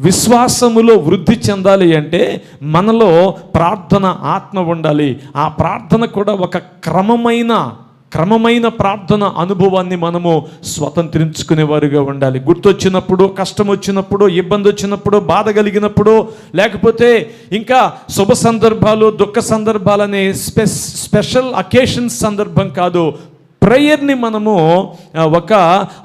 విశ్వాసములో వృద్ధి చెందాలి అంటే మనలో ప్రార్థన ఆత్మ ఉండాలి. ఆ ప్రార్థన కూడా ఒక క్రమమైన క్రమమైన ప్రార్థన అనుభవాన్ని మనము స్వతంత్రించుకునేవారుగా ఉండాలి. గుర్తొచ్చినప్పుడు కష్టం వచ్చినప్పుడు ఇబ్బంది వచ్చినప్పుడు బాధ కలిగినప్పుడు లేకపోతే ఇంకా శుభ సందర్భాలు దుఃఖ సందర్భాలనే స్పె స్పెషల్ అకేషన్స్ సందర్భం కాదు. ప్రేయర్ని మనము ఒక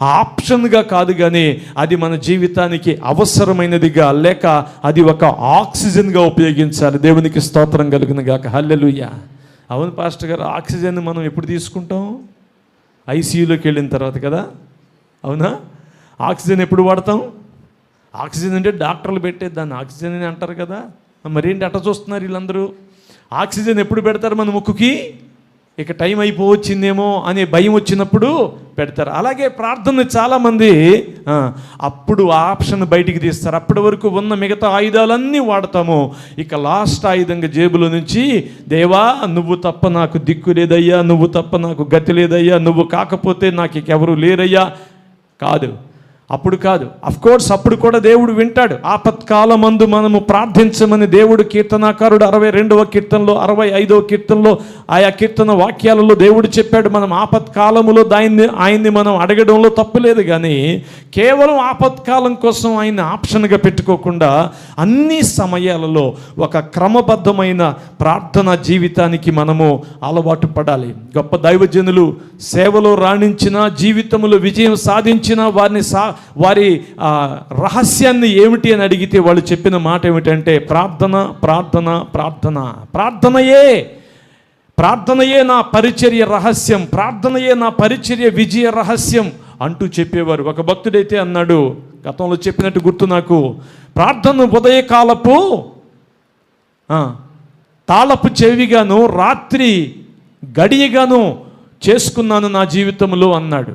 ఆప్షన్గా కాదు కానీ అది మన జీవితానికి అవసరమైనదిగా లేక అది ఒక ఆక్సిజన్గా ఉపయోగించాలి. దేవునికి స్తోత్రం కలిగిన గాక. హల్లెలుయ్య అవును పాస్టర్ గారు ఆక్సిజన్ మనం ఎప్పుడు తీసుకుంటాం? ఐసీయూలోకి వెళ్ళిన తర్వాత కదా? అవునా? ఆక్సిజన్ ఎప్పుడు వాడతాం? ఆక్సిజన్ అంటే డాక్టర్లు పెట్టేది దాన్ని ఆక్సిజన్ అని అంటారు కదా? మరేంటి అట్ట చూస్తున్నారు వీళ్ళందరూ? ఆక్సిజన్ ఎప్పుడు పెడతారు మన ముక్కుకి? ఇక టైం అయిపోవచ్చిందేమో అనే భయం వచ్చినప్పుడు పెడతారు. అలాగే ప్రార్థన చాలామంది అప్పుడు ఆప్షన్ బయటికి తీస్తారు. అప్పటి వరకు ఉన్న మిగతా ఆయుధాలన్నీ వాడతాము. ఇక లాస్ట్ ఆయుధంగా జేబులో నుంచి దేవా నువ్వు తప్ప నాకు దిక్కు లేదయ్యా నువ్వు తప్ప నాకు గతి లేదయ్యా నువ్వు కాకపోతే నాకు ఇక ఎవరు లేరయ్యా. కాదు. అప్పుడు కాదు. కోర్స్ అప్పుడు కూడా దేవుడు వింటాడు. ఆపత్కాలమందు మనము ప్రార్థించమని దేవుడు కీర్తనాకారుడు అరవై రెండవ కీర్తనలో అరవై ఐదవ కీర్తనలో ఆయా కీర్తన వాక్యాలలో దేవుడు చెప్పాడు మనం ఆపత్కాలములో దాన్ని ఆయన్ని మనం అడగడంలో తప్పులేదు కానీ కేవలం ఆపత్కాలం కోసం ఆయన్ని ఆప్షన్గా పెట్టుకోకుండా అన్ని సమయాలలో ఒక క్రమబద్ధమైన ప్రార్థన జీవితానికి మనము అలవాటు పడాలి. గొప్ప దైవజనులు సేవలో రాణించిన జీవితంలో విజయం సాధించిన వారిని సా వారి రహస్యాన్ని ఏమిటి అని అడిగితే వాళ్ళు చెప్పిన మాట ఏమిటంటే ప్రార్థన ప్రార్థన ప్రార్థన. ప్రార్థనయే. ప్రార్థనయే నా పరిచర్య రహస్యం. ప్రార్థనయే నా పరిచర్య విజయ రహస్యం అంటూ చెప్పేవారు. ఒక భక్తుడైతే అన్నాడు గతంలో చెప్పినట్టు గుర్తు నాకు ప్రార్థన ఉదయకాలపు తాళపు చెవిగాను రాత్రి గడియగాను చేసుకున్నాను నా జీవితంలో అన్నాడు.